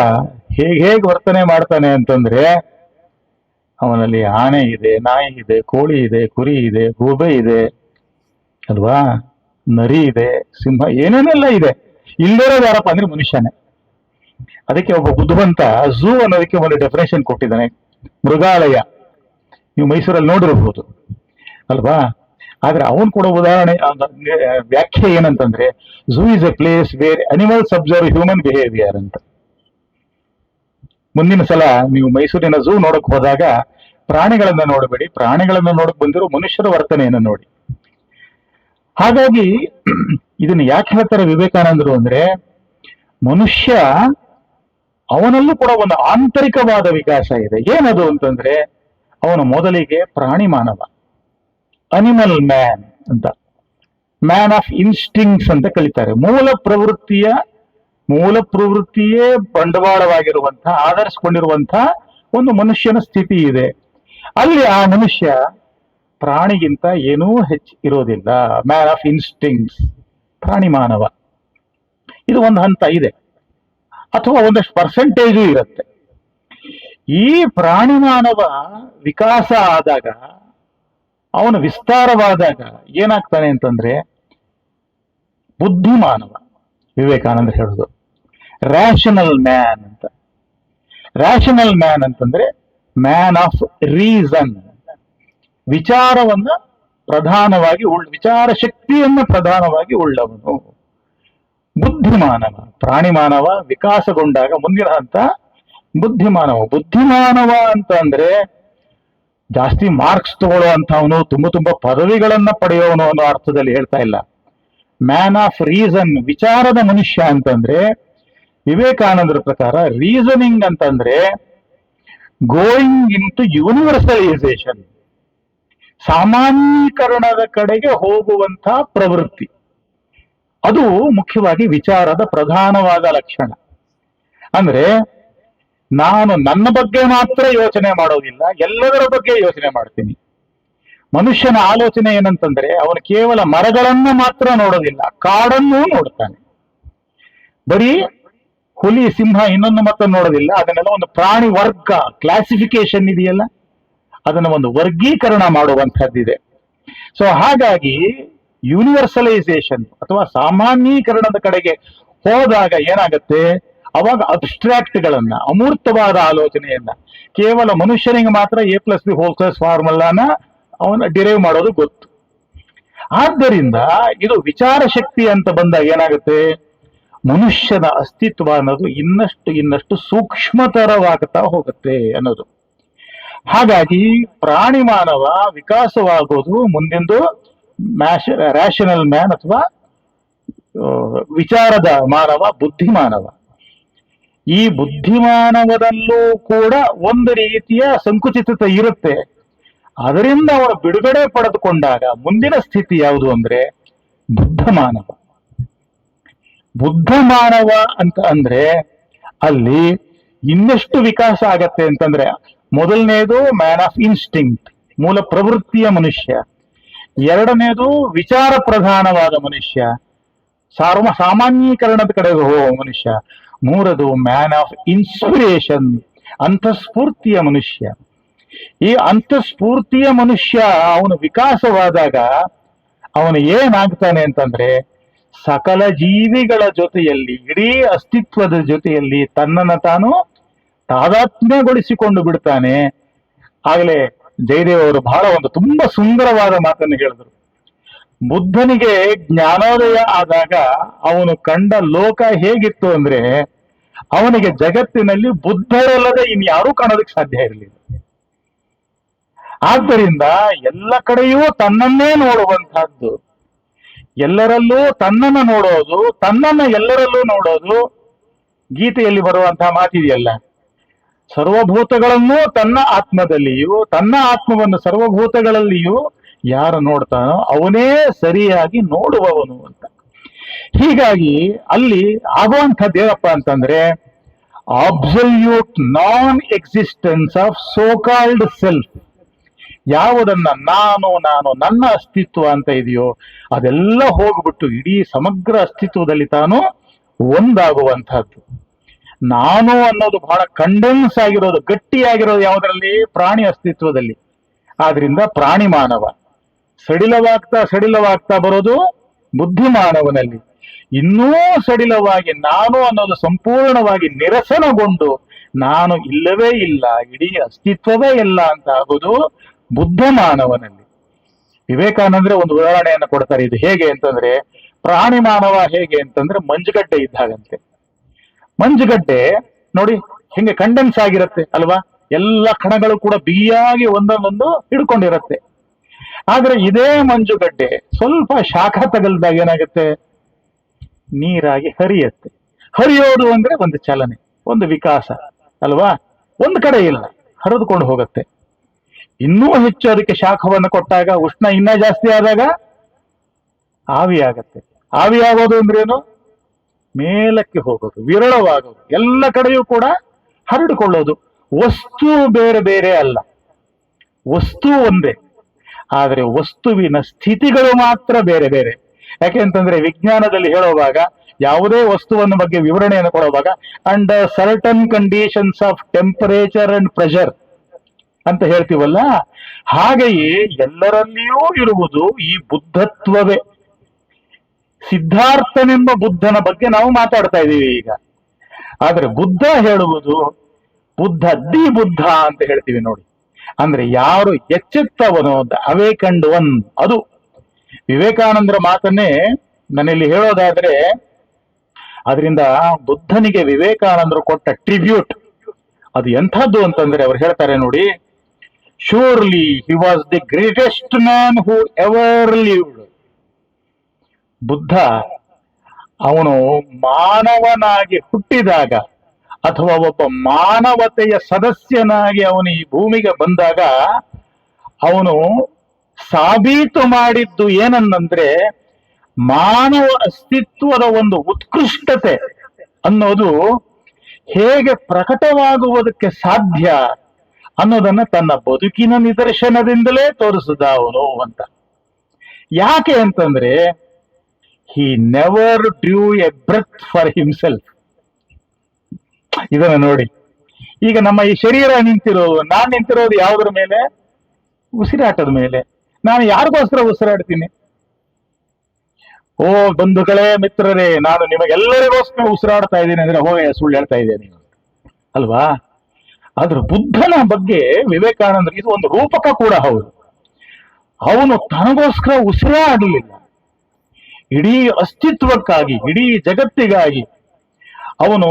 ಹೇಗೆ ಹೇಗೆ ವರ್ತನೆ ಮಾಡ್ತಾನೆ ಅಂತಂದ್ರೆ ಅವನಲ್ಲಿ ಆನೆ ಇದೆ, ನಾಯಿ ಇದೆ, ಕೋಳಿ ಇದೆ, ಕುರಿ ಇದೆ, ಗೂಬೆ ಇದೆ, ಅಲ್ವಾ? ನರಿ ಇದೆ, ಸಿಂಹ ಏನೇನೆಲ್ಲ ಇದೆ. ಇಲ್ಲಿರೋದು ಯಾರಪ್ಪ ಅಂದ್ರೆ ಮನುಷ್ಯನೇ. ಅದಕ್ಕೆ ಒಬ್ಬ ಬುದ್ಧಿವಂತ ಝೂ ಅನ್ನೋದಕ್ಕೆ ಒಂದು ಡೆಫಿನೇಷನ್ ಕೊಟ್ಟಿದ್ದಾನೆ. ಮೃಗಾಲಯ. ನೀವು ಮೈಸೂರಲ್ಲಿ ನೋಡಿರಬಹುದು. ಅಲ್ವಾ? ಆದ್ರೆ ಅವನು ಕೂಡ ಉದಾಹರಣೆ ವ್ಯಾಖ್ಯೆ ಏನಂತಂದ್ರೆ zoo is a place where animals observe human behaviour ಅಂತ. ಮುಂದಿನ ಸಲ ನೀವು ಮೈಸೂರಿನ ಝೂ ನೋಡಕ್ ಹೋದಾಗ, ಪ್ರಾಣಿಗಳನ್ನ ನೋಡಬೇಡಿ. ಪ್ರಾಣಿಗಳನ್ನ ನೋಡಕ್ ಬಂದಿರೋ ಮನುಷ್ಯರ ವರ್ತನೆಯನ್ನು ನೋಡಿ. ಹಾಗಾಗಿ, ಇದನ್ನ ಯಾಕೆ ಹೇಳ್ತಾರೆ ವಿವೇಕಾನಂದರು ಅಂದ್ರೆ, ಮನುಷ್ಯ ಅವನಲ್ಲೂ ಕೂಡ ಒಂದು ಆಂತರಿಕವಾದ ವಿಕಾಸ ಇದೆ. ಏನದು ಅಂತಂದ್ರೆ, ಅವನು ಮೊದಲಿಗೆ ಪ್ರಾಣಿ ಮಾನವ ಅನಿಮಲ್ ಮ್ಯಾನ್ ಅಂತ. ಮ್ಯಾನ್ ಆಫ್ ಇನ್ಸ್ಟಿಂಗ್ಸ್ ಅಂತ ಕರೀತಾರೆ ಮೂಲ ಪ್ರವೃತ್ತಿಯ, ಮೂಲ ಪ್ರವೃತ್ತಿಯೇ ಬಂಡವಾಳವಾಗಿರುವಂತಹ ಆಧರಿಸಿಕೊಂಡಿರುವಂತಹ ಒಂದು ಮನುಷ್ಯನ ಸ್ಥಿತಿ ಇದೆ. ಅಲ್ಲಿ ಆ ಮನುಷ್ಯ ಪ್ರಾಣಿಗಿಂತ ಏನೂ ಹೆಚ್ಚು ಇರೋದಿಲ್ಲ. ಮ್ಯಾನ್ ಆಫ್ ಇನ್ಸ್ಟಿಂಗ್ಸ್ ಪ್ರಾಣಿ ಮಾನವ. ಇದು ಒಂದು ಹಂತ ಇದೆ. ಅಥವಾ ಒಂದಷ್ಟು ಪರ್ಸೆಂಟೇಜು ಇರುತ್ತೆ. ಈ ಪ್ರಾಣಿ ಮಾನವ ವಿಕಾಸ ಆದಾಗ, ಅವನು ವಿಸ್ತಾರವಾದಾಗ ಏನಾಗ್ತಾನೆ ಅಂತಂದ್ರೆ ಬುದ್ಧಿಮಾನವ. ವಿವೇಕಾನಂದ ಹೇಳುದು ರ್ಯಾಷನಲ್ ಮ್ಯಾನ್ ಅಂತ. ರ್ಯಾಷನಲ್ ಮ್ಯಾನ್ ಅಂತಂದ್ರೆ ಮ್ಯಾನ್ ಆಫ್ ರೀಸನ್ ವಿಚಾರವನ್ನ ಪ್ರಧಾನವಾಗಿ ಉಳ್, ವಿಚಾರ ಶಕ್ತಿಯನ್ನ ಪ್ರಧಾನವಾಗಿ ಉಳ್ಳವನು. ಬುದ್ಧಿಮಾನವ ಪ್ರಾಣಿ ಮಾನವ ವಿಕಾಸಗೊಂಡಾಗ ಮುಂದಿನ ಹಂತ ಬುದ್ಧಿಮಾನವ. ಬುದ್ಧಿಮಾನವ ಅಂತ ಅಂದ್ರೆ ಜಾಸ್ತಿ ಮಾರ್ಕ್ಸ್ ತಗೊಳ್ಳುವಂತವನು ತುಂಬಾ ತುಂಬಾ ಪದವಿಗಳನ್ನ ಪಡೆಯೋನು ಅನ್ನೋ ಅರ್ಥದಲ್ಲಿ ಹೇಳ್ತಾ ಇಲ್ಲ. ಮ್ಯಾನ್ ಆಫ್ ರೀಸನ್, ವಿಚಾರದ ಮನುಷ್ಯ ಅಂತಂದ್ರೆ ವಿವೇಕಾನಂದರ ಪ್ರಕಾರ ರೀಸನಿಂಗ್ ಅಂತಂದ್ರೆ ಗೋಯಿಂಗ್ ಇನ್ ಟು ಯೂನಿವರ್ಸಲೈಸೇಷನ್, ಸಾಮಾನ್ಯೀಕರಣದ ಕಡೆಗೆ ಹೋಗುವಂತ ಪ್ರವೃತ್ತಿ. ಅದು ಮುಖ್ಯವಾಗಿ ವಿಚಾರದ ಪ್ರಧಾನವಾದ ಲಕ್ಷಣ. ಅಂದ್ರೆ ನಾನು ನನ್ನ ಬಗ್ಗೆ ಮಾತ್ರ ಯೋಚನೆ ಮಾಡೋದಿಲ್ಲ, ಎಲ್ಲದರ ಬಗ್ಗೆ ಯೋಚನೆ ಮಾಡ್ತೀನಿ. ಮನುಷ್ಯನ ಆಲೋಚನೆ ಏನಂತಂದ್ರೆ ಅವನು ಕೇವಲ ಮರಗಳನ್ನು ಮಾತ್ರ ನೋಡೋದಿಲ್ಲ, ಕಾಡನ್ನೂ ನೋಡ್ತಾನೆ. ಬರೀ ಹುಲಿ, ಸಿಂಹ ಇನ್ನೊಂದು ಮಾತ್ರ ನೋಡೋದಿಲ್ಲ, ಅದನ್ನೆಲ್ಲ ಒಂದು ಪ್ರಾಣಿ ವರ್ಗ ಕ್ಲಾಸಿಫಿಕೇಶನ್ ಇದೆಯಲ್ಲ, ಅದನ್ನು ಒಂದು ವರ್ಗೀಕರಣ ಮಾಡುವಂತಹದ್ದಿದೆ ಸೊ ಹಾಗಾಗಿ ಯೂನಿವರ್ಸಲೈಸೇಷನ್ ಅಥವಾ ಸಾಮಾನ್ಯೀಕರಣದ ಕಡೆಗೆ ಹೋದಾಗ ಏನಾಗುತ್ತೆ? ಅವಾಗ ಅಬ್ಸ್ಟ್ರಾಕ್ಟ್ಗಳನ್ನ ಅಮೂರ್ತವಾದ ಆಲೋಚನೆಯನ್ನ, ಕೇವಲ ಮನುಷ್ಯನಿಗೆ ಮಾತ್ರ A plus B whole plus ಫಾರ್ಮುಲಾನ ಅವನ ಡಿರೈವ್ ಮಾಡೋದು ಗೊತ್ತು. ಆದ್ದರಿಂದ ಇದು ವಿಚಾರ ಶಕ್ತಿ ಅಂತ ಬಂದಾಗ ಏನಾಗುತ್ತೆ? ಮನುಷ್ಯನ ಅಸ್ತಿತ್ವ ಅನ್ನೋದು ಇನ್ನಷ್ಟು ಇನ್ನಷ್ಟು ಸೂಕ್ಷ್ಮತರವಾಗುತ್ತಾ ಹೋಗುತ್ತೆ ಅನ್ನೋದು. ಹಾಗಾಗಿ ಪ್ರಾಣಿ ಮಾನವ ವಿಕಾಸವಾಗೋದು ಮುಂದಿಂದು ಮ್ಯಾಶ ರ್ಯಾಷನಲ್ ಮ್ಯಾನ್ ಅಥವಾ ವಿಚಾರದ ಮಾನವ, ಬುದ್ಧಿಮಾನವ. ಈ ಬುದ್ಧಿಮಾನವದಲ್ಲೂ ಕೂಡ ಒಂದು ರೀತಿಯ ಸಂಕುಚಿತತೆ ಇರುತ್ತೆ. ಅದರಿಂದ ಅವರು ಬಿಡುಗಡೆ ಪಡೆದುಕೊಂಡಾಗ ಮುಂದಿನ ಸ್ಥಿತಿ ಯಾವುದು ಅಂದ್ರೆ ಬುದ್ಧ ಮಾನವ ಬುದ್ಧ ಮಾನವ ಅಂತ ಅಂದ್ರೆ, ಅಲ್ಲಿ ಇನ್ನೆಷ್ಟು ವಿಕಾಸ ಆಗತ್ತೆ ಅಂತಂದ್ರೆ, ಮೊದಲನೇದು ಮ್ಯಾನ್ ಆಫ್ ಇನ್ಸ್ಟಿಂಕ್ಟ್ ಮೂಲ ಪ್ರವೃತ್ತಿಯ ಮನುಷ್ಯ. ಎರಡನೇದು ವಿಚಾರ ಪ್ರಧಾನವಾದ ಮನುಷ್ಯ. ಸಾರ್ವ ಸಾಮಾನ್ಯೀಕರಣದ ಕಡೆಗೆ ಹೋಗುವ ಮನುಷ್ಯ. ಮೂರದು ಮ್ಯಾನ್ ಆಫ್ ಇನ್ಸ್ಪಿರೇಷನ್ ಅಂತಸ್ಫೂರ್ತಿಯ ಮನುಷ್ಯ. ಈ ಅಂತಸ್ಫೂರ್ತಿಯ ಮನುಷ್ಯ ಅವನು ವಿಕಾಸವಾದಾಗ ಅವನು ಏನಾಗ್ತಾನೆ ಅಂತಂದ್ರೆ ಸಕಲ ಜೀವಿಗಳ ಜೊತೆಯಲ್ಲಿ, ಇಡೀ ಅಸ್ತಿತ್ವದ ಜೊತೆಯಲ್ಲಿ ತನ್ನನ್ನು ತಾನು ತಾದಾತ್ಮ್ಯಗೊಳಿಸಿಕೊಂಡು ಬಿಡ್ತಾನೆ. ಆಗಲೇ ಜಯದೇವ್ ಅವರು ಬಹಳ ಒಂದು ತುಂಬಾ ಸುಂದರವಾದ ಮಾತನ್ನು ಹೇಳಿದ್ರು. ಬುದ್ಧನಿಗೆ ಜ್ಞಾನೋದಯ ಆದಾಗ ಅವನು ಕಂಡ ಲೋಕ ಹೇಗಿತ್ತು ಅಂದ್ರೆ ಅವನಿಗೆ ಜಗತ್ತಿನಲ್ಲಿ ಬುದ್ಧರಲ್ಲದೆ ಇನ್ಯಾರೂ ಕಾಣೋದಕ್ಕೆ ಸಾಧ್ಯ ಇರಲಿಲ್ಲ. ಆದ್ದರಿಂದ ಎಲ್ಲ ಕಡೆಯೂ ತನ್ನನ್ನೇ ನೋಡುವಂತಹದ್ದು. ಎಲ್ಲರಲ್ಲೂ ತನ್ನನ್ನು ನೋಡೋದು, ತನ್ನನ್ನು ಎಲ್ಲರಲ್ಲೂ ನೋಡೋದು ಗೀತೆಯಲ್ಲಿ ಬರುವಂತಹ ಮಾತಿದೆಯಲ್ಲ. ಸರ್ವಭೂತಗಳನ್ನು ತನ್ನ ಆತ್ಮದಲ್ಲಿಯೂ, ತನ್ನ ಆತ್ಮವನ್ನು ಸರ್ವಭೂತಗಳಲ್ಲಿಯೂ ಯಾರು ನೋಡ್ತಾನೋ ಅವನೇ ಸರಿಯಾಗಿ ನೋಡುವವನು ಅಂತ. ಹೀಗಾಗಿ ಅಲ್ಲಿ ಆಗುವಂಥದ್ದು ಏನಪ್ಪ ಅಂತಂದ್ರೆ absolute non existence of so called self ಯಾವುದನ್ನ ನಾನು ನಾನು, ನನ್ನ ಅಸ್ತಿತ್ವ ಅಂತ ಇದೆಯೋ ಅದೆಲ್ಲ ಹೋಗ್ಬಿಟ್ಟು ಇಡೀ ಸಮಗ್ರ ಅಸ್ತಿತ್ವದಲ್ಲಿ ತಾನು ಒಂದಾಗುವಂತಹದ್ದು ನಾನು ಅನ್ನೋದು ಬಹಳ ಕಂಡೆನ್ಸ್ ಆಗಿರೋದು, ಗಟ್ಟಿಯಾಗಿರೋದು ಯಾವುದರಲ್ಲಿ? ಪ್ರಾಣಿ ಅಸ್ತಿತ್ವದಲ್ಲಿ. ಆದ್ರಿಂದ ಪ್ರಾಣಿ ಮಾನವ. ಸಡಿಲವಾಗ್ತಾ ಸಡಿಲವಾಗ್ತಾ ಬರೋದು ಬುದ್ಧಿ ಮಾನವನಲ್ಲಿ ಇನ್ನೂ ಸಡಿಲವಾಗಿ ನಾನು ಅನ್ನೋದು ಸಂಪೂರ್ಣವಾಗಿ ನಿರಸನಗೊಂಡು ನಾನು ಇಲ್ಲವೇ ಇಲ್ಲ, ಇಡೀ ಅಸ್ತಿತ್ವವೇ ಇಲ್ಲ ಅಂತ ಆಗೋದು ಬುದ್ಧ ಮಾನವನಲ್ಲಿ ವಿವೇಕಾನಂದ್ರೆ ಒಂದು ಉದಾಹರಣೆಯನ್ನು ಕೊಡ್ತಾರೆ, ಇದು ಹೇಗೆ ಅಂತಂದ್ರೆ, ಪ್ರಾಣಿ ಮಾನವ ಹೇಗೆ ಅಂತಂದ್ರೆ ಮಂಜುಗಡ್ಡೆ ಇದ್ದಾಗಂತೆ. ಮಂಜುಗಡ್ಡೆ ನೋಡಿ ಹಿಂಗೆ ಕಂಡೆನ್ಸ್ ಆಗಿರುತ್ತೆ ಅಲ್ವಾ? ಎಲ್ಲ ಕಣಗಳು ಕೂಡ ಬಿಗಿಯಾಗಿ ಒಂದೊಂದೊಂದು ಹಿಡ್ಕೊಂಡಿರತ್ತೆ. ಆದ್ರೆ ಇದೇ ಮಂಜುಗಡ್ಡೆ ಸ್ವಲ್ಪ ಶಾಖ ತಗಲ್ದಾಗ ಏನಾಗುತ್ತೆ? ನೀರಾಗಿ ಹರಿಯುತ್ತೆ. ಹರಿಯೋದು ಅಂದ್ರೆ ಒಂದು ಚಲನೆ, ಒಂದು ವಿಕಾಸ ಅಲ್ವಾ? ಒಂದು ಕಡೆ ಇಲ್ಲ, ಹರಿದುಕೊಂಡು ಹೋಗುತ್ತೆ. ಇನ್ನೂ ಹೆಚ್ಚು ಅದಕ್ಕೆ ಶಾಖವನ್ನು ಕೊಟ್ಟಾಗ ಉಷ್ಣ ಇನ್ನ ಜಾಸ್ತಿ ಆದಾಗ ಆವಿ ಆಗತ್ತೆ ಆವಿ ಆಗೋದು ಅಂದ್ರೇನು ಮೇಲಕ್ಕೆ ಹೋಗೋದು, ವಿರಳವಾಗೋದು, ಎಲ್ಲ ಕಡೆಯೂ ಕೂಡ ಹರಡಿಕೊಳ್ಳೋದು. ವಸ್ತು ಬೇರೆ ಬೇರೆ ಅಲ್ಲ. ವಸ್ತು ಒಂದೇ. ಆದರೆ ವಸ್ತುವಿನ ಸ್ಥಿತಿಗಳು ಮಾತ್ರ ಬೇರೆ ಬೇರೆ. ಯಾಕೆ ಅಂತಂದ್ರೆ ವಿಜ್ಞಾನದಲ್ಲಿ ಹೇಳುವಾಗ, ಯಾವುದೇ ವಸ್ತುವನ್ನು ಬಗ್ಗೆ ವಿವರಣೆಯನ್ನು ಕೊಡುವಾಗ under certain conditions of temperature and pressure ಅಂತ ಹೇಳ್ತೀವಲ್ಲ, ಹಾಗೆಯೇ ಎಲ್ಲರಲ್ಲಿಯೂ ಇರುವುದು ಈ ಬುದ್ಧತ್ವವೇ. ಸಿದ್ಧಾರ್ಥನೆಂಬ ಬುದ್ಧನ ಬಗ್ಗೆ ನಾವು ಮಾತಾಡ್ತಾ ಇದ್ದೀವಿ ಈಗ. ಆದ್ರೆ ಬುದ್ಧ ಹೇಳುವುದು ಬುದ್ಧ ದಿ ಬುದ್ಧ ಅಂತ ಹೇಳ್ತೀವಿ ನೋಡಿ. ಅಂದ್ರೆ ಯಾರು ಎಚ್ಚೆತ್ತವನೋ ಅವೇಕಂಡ್ ಒನ್ ಅದು. ವಿವೇಕಾನಂದರ ಮಾತನ್ನೇ ನನ್ನಲ್ಲಿ ಹೇಳೋದಾದ್ರೆ ಅದರಿಂದ ಬುದ್ಧನಿಗೆ ವಿವೇಕಾನಂದರು ಕೊಟ್ಟ ಟ್ರಿಬ್ಯೂಟ್ ಅದು ಎಂಥದ್ದು ಅಂತಂದ್ರೆ ಅವ್ರು ಹೇಳ್ತಾರೆ ನೋಡಿ surely he was the greatest man who ever lived Buddha ಅವನು ಮಾನವನಾಗಿ ಹುಟ್ಟಿದಾಗ ಅಥವಾ ಒಬ್ಬ ಮಾನವತೆಯ ಸದಸ್ಯನಾಗಿ ಅವನು ಈ ಭೂಮಿಗೆ ಬಂದಾಗ ಅವನು ಸಾಬೀತು ಮಾಡಿದ್ದು ಏನನ್ನಂದ್ರೆ ಮಾನವ ಅಸ್ತಿತ್ವದ ಒಂದು ಉತ್ಕೃಷ್ಟತೆ ಅನ್ನೋದು ಹೇಗೆ ಪ್ರಕಟವಾಗುವುದಕ್ಕೆ ಸಾಧ್ಯ ಅನ್ನೋದನ್ನ ತನ್ನ ಬದುಕಿನ ನಿದರ್ಶನದಿಂದಲೇ ತೋರಿಸಿದ ಅವನು ಅಂತ. ಯಾಕೆ ಅಂತಂದ್ರೆ he never drew a breath for himself ಇದನ್ನ ನೋಡಿ. ಈಗ ನಮ್ಮ ಈ ಶರೀರ ನಿಂತಿರೋದು, ನಾನು ನಿಂತಿರೋದು ಯಾವುದ್ರ ಮೇಲೆ? ಉಸಿರಾಟದ ಮೇಲೆ. ನಾನು ಯಾರಿಗೋಸ್ಕರ ಉಸಿರಾಡ್ತೀನಿ? ಓ ಬಂಧುಗಳೇ, ಮಿತ್ರರೇ, ನಾನು ನಿಮಗೆಲ್ಲರಿಗೋಸ್ಕರ ಉಸಿರಾಡ್ತಾ ಇದ್ದೀನಿ ಅಂದ್ರೆ ಹೋಯ ಸುಳ್ಳು ಹೇಳ್ತಾ ಇದ್ದೇನೆ ಅಲ್ವಾ? ಆದ್ರೆ ಬುದ್ಧನ ಬಗ್ಗೆ ವಿವೇಕಾನಂದ ಇದು ಒಂದು ರೂಪಕ ಕೂಡ ಹೌದು. ಅವನು ತನಗೋಸ್ಕರ ಉಸಿರಾಡಲಿಲ್ಲ. ಇಡೀ ಅಸ್ತಿತ್ವಕ್ಕಾಗಿ, ಇಡೀ ಜಗತ್ತಿಗಾಗಿ ಅವನು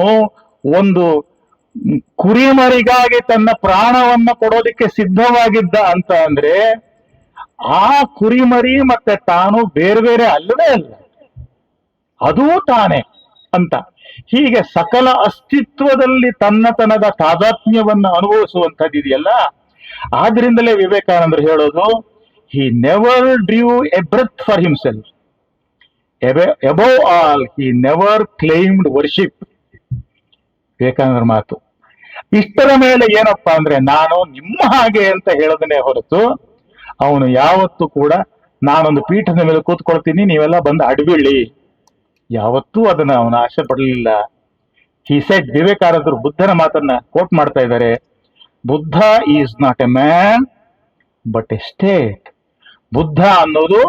ಒಂದು ಕುರಿಮರಿಗಾಗಿ ತನ್ನ ಪ್ರಾಣವನ್ನ ಕೊಡೋದಕ್ಕೆ ಸಿದ್ಧವಾಗಿದ್ದ ಅಂತ ಅಂದ್ರೆ ಆ ಕುರಿಮರಿ ಮತ್ತೆ ತಾನು ಬೇರೆ ಬೇರೆ ಅಲ್ಲವೇ ಅಲ್ಲ. ಅದೂ ತಾನೇ ಅಂತ. ಹೀಗೆ ಸಕಲ ಅಸ್ತಿತ್ವದಲ್ಲಿ ತನ್ನತನದ ತಾದಾತ್ಮ್ಯವನ್ನು ಅನುಭವಿಸುವಂಥದ್ದು ಇದೆಯಲ್ಲ? ಆದ್ರಿಂದಲೇ ವಿವೇಕಾನಂದರು ಹೇಳೋದು he never drew a breath for himself above all he never claimed worship ವಿವೇಕಾನಂದರ ಮಾತು. ಇಷ್ಟರ ಮೇಲೆ ಏನಪ್ಪಾ ಅಂದ್ರೆ ನಾನು ನಿಮ್ಮ ಹಾಗೆ ಅಂತ ಹೇಳೋದನ್ನೇ ಹೊರತು ಅವನು ಯಾವತ್ತೂ ಕೂಡ ನಾನೊಂದು ಪೀಠದ ಮೇಲೆ ಕೂತ್ಕೊಳ್ತೀನಿ, ನೀವೆಲ್ಲ ಬಂದು ಅಡ್ಬೀಳಿ ಯಾವತ್ತೂ ಅದನ್ನ ಅವನು ಆಸೆ ಪಡಲಿಲ್ಲ. ಹಿ ಸೆಟ್ ವಿವೇಕಾನಂದರು ಬುದ್ಧನ ಮಾತನ್ನ ಕೋಟ್ ಮಾಡ್ತಾ ಇದ್ದಾರೆ. Buddha is not a man but a state Buddha ಅನ್ನೋದು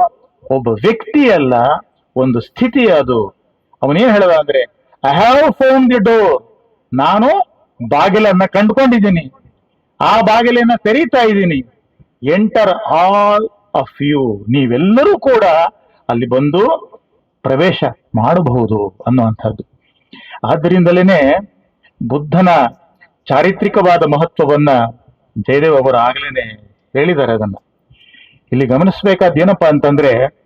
ಒಬ್ಬ ವ್ಯಕ್ತಿ ಅಲ್ಲ ಒಂದು ಸ್ಥಿತಿ ಅದು. ಅವನೇನ್ ಹೇಳದ ಅಂದ್ರೆ I have found the door ನಾನು ಬಾಗಿಲನ್ನ ಕಂಡುಕೊಂಡಿದ್ದೀನಿ. ಆ ಬಾಗಿಲನ್ನ ತೆರೀತಾ ಇದ್ದೀನಿ. ಎಂಟರ್ ಆಲ್ ಆಫ್ ಯು ನೀವೆಲ್ಲರೂ ಕೂಡ ಅಲ್ಲಿ ಬಂದು ಪ್ರವೇಶ ಮಾಡಬಹುದು ಅನ್ನುವಂಥದ್ದು. ಆದ್ದರಿಂದಲೇ ಬುದ್ಧನ ಚಾರಿತ್ರಿಕವಾದ ಮಹತ್ವವನ್ನ ಜಯದೇವ್ ಅವರು ಆಗ್ಲೇನೆ ಹೇಳಿದ್ದಾರೆ ಅದನ್ನ. ಇಲ್ಲಿ ಗಮನಿಸಬೇಕಾದ ಏನಪ್ಪಾ ಅಂತಂದ್ರೆ